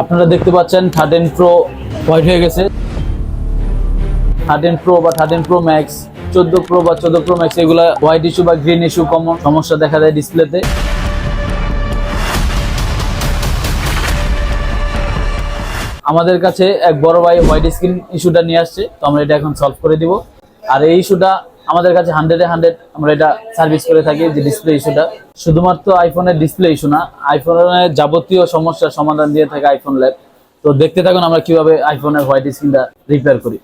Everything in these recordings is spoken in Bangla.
আপনারা দেখতে পাচ্ছেন থার্টিন প্রো হোয়াইট হয়ে গেছে। থার্টিন প্রো বা থার্টিন প্রো ম্যাক্স, চোদ্দ প্রো বা চোদ্দ প্রো ম্যাক্স, এগুলা হোয়াইট ইস্যু বা গ্রিন ইস্যু কমন সমস্যা দেখা যায় ডিসপ্লেতে আমাদের কাছে এক বড় ভাই হোয়াইট স্ক্রিন ইস্যুটা নিয়ে আসছে, তো আমরা এটা এখন সলভ করে দিব। আর এই ইস্যুটা আমাদের কাছে হান্ড্রেডে হান্ড্রেড আমরা এটা সার্ভিস করে থাকি যে ডিসপ্লে ইস্যুটা শুধুমাত্র আইফোনের ডিসপ্লে ইস্যু না আইফোনের যাবতীয় সমস্যার সমাধান দিয়ে থাকে আইফোন ল্যাব তো দেখতে থাকুন আমরা কীভাবে আইফোনের হোয়াইট স্ক্রিনটা রিপেয়ার করি।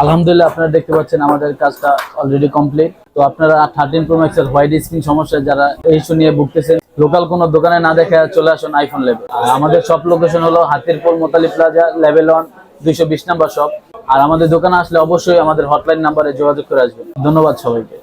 আলহামদুলিল্লাহ, আপনারা দেখতে পাচ্ছেন আমাদের কাজটা অলরেডি কমপ্লিট তো আপনারা থার্টিন প্রো ম্যাক্সের হোয়াইট স্ক্রিন সমস্যা যারা এই শুনিয়ে নিয়ে ভুগতেছেন লোকাল কোনো দোকানে না দেখে চলে আসুন আইফোন লেভেল আমাদের সব লোকেশন হলো Hatirpur Motali plaza level one দুইশো বিশ নাম্বার শপ আর আমাদের দোকানে আসলে অবশ্যই আমাদের হটলাইন নাম্বারে যোগাযোগ করে আসবেন। ধন্যবাদ সবাইকে।